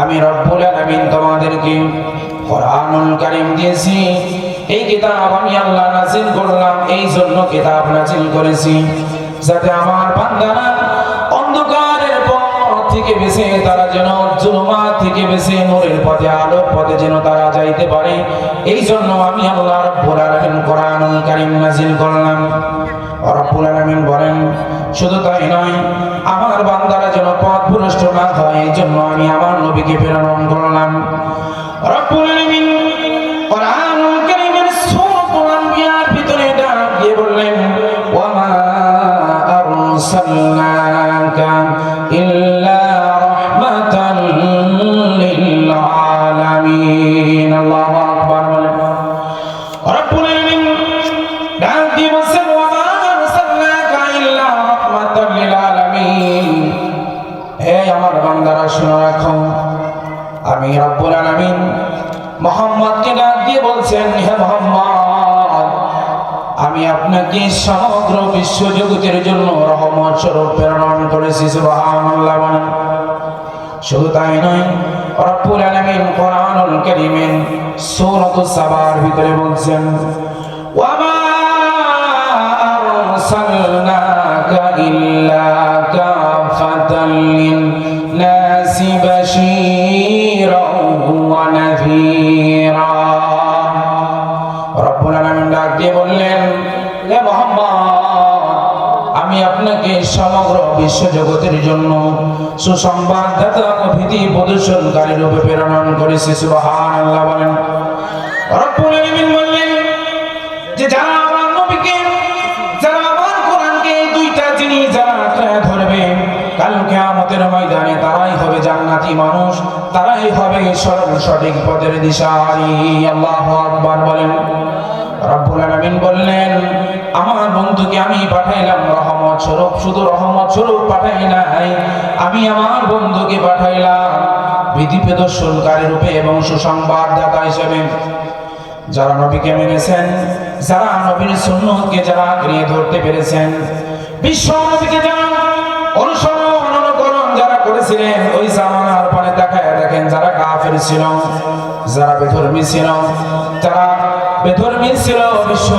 আমি রব্বুল আলামিন তোমাদেরকে কোরআনুল কারীম দিয়েছি। এই কিতাব আমি আল্লাহ নাযিল করলাম, এই জন্য কিতাব নাযিল করেছি। যাতে আমার বান্দারা অন্ধকারের পথ থেকে বেঁচে তারা যেন জুলুমাত থেকে বেঁচে নূরের পথে, আলোর পথে যেন তারা যাইতে পারে। এই জন্য আমি আল্লাহ রব্বুল আলামিন কোরআনুল কারীম নাযিল করলাম। রব্বুল আলামিন বলেন, শুধু তাই নয়, আমার বান্দারা যেন পথ ভ্রষ্ট না হয় এই জন্য আমি আমার নবীকে প্রেরণ করলাম। রব্বুল আলামিন আমি রব্বুল আলামিন মোহাম্মদকে ডাক দিয়ে বলছেন, হে মোহাম্মদ, আমি আপনাকে সমগ্র বিশ্ব জন্য রহমত স্বরূপ প্রেরণ করেছি, সুবহানাল্লাহ শুধু তাই নয়, রব্বুল আলামিন কোরআনুল কারীমের সূরাতুস সাবার ভিতরে বলছেন ইল্লা কাফাতাল লিন-নাসি বাশীরাও ওয়া নাযীরা রব্বুল আলামিন ডাক দিয়ে বললেন হে আমি আপনাকে সমগ্র বিশ্ব জগতের জন্য সুসংবাদদাতা ভীতি প্রদর্শনকারী রূপে প্রেরণ করেছি। সুবহানাল্লাহ বলেন কিয়ামতের ময়দানে তারাই হবে জান্নাতি মানুষ, তারাই হবে সরল সঠিক পথের দিশারি আল্লাহু আকবার বলেন। রব্বুল আলামিন বললেন, আমার বন্ধুকে আমি পাঠাইলাম রহমত স্বরূপ, শুধু রহমত স্বরূপ পাঠাই নাই, আমি আমার বন্ধুকে পাঠাইলাম বিধি প্রদর্শনকারী রূপে এবং সুসংবাদদাতা হিসেবে। যারা নবীকে মেনেছেন, যারা নবীর সুন্নতকে যারা আঁকড়িয়ে ধরতে পেরেছেন, বিশ্ব নবীকে যারা অনুসরণ করেছিলেন, ওই জামানার পরে দেখায়, দেখেন যারা কাফের ছিল, যারা বেধর্মী ছিল যারা বেধর্মী ছিল বিশ্ব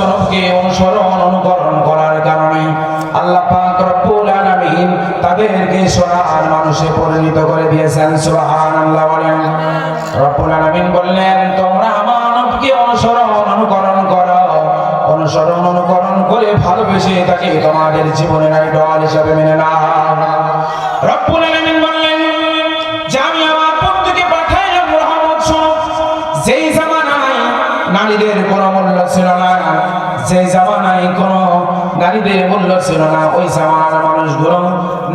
অনুসরণ, অনুকরণ করার কারণে আল্লাহ পাক রব্বুল আলামিন তাদেরকে সোনার মানুষে পরিণত করে দিয়েছেন, সুবহানাল্লাহ বলেন। রব্বুল আলামিন বললেন, তোমরা আমার নবীকে অনুসরণ, অনুকরণ করো। অনুসরণ, অনুকরণ করে ভালোবেসে তাকে তোমাদের জীবনের আইডল হিসাবে মেনে নাও। রব্বুল আলামিন নারীদের কোনো মূল্য ছিল না। যেই জামানায় কোনো নারীদের মূল্য ছিল না, ওই জামানার মানুষগুলো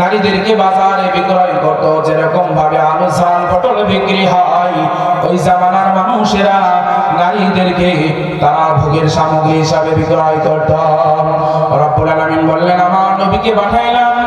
নারীদেরকে বাজারে বিক্রয় করত। যেরকম ভাবে আলু চাল পটল বিক্রি হয়, ওই জামানার মানুষেরা নারীদেরকে তারা ভোগের সামগ্রী হিসাবে বিক্রয় করত। রব্বুল আলামিন বললেন, আমার নবীকে পাঠাইলাম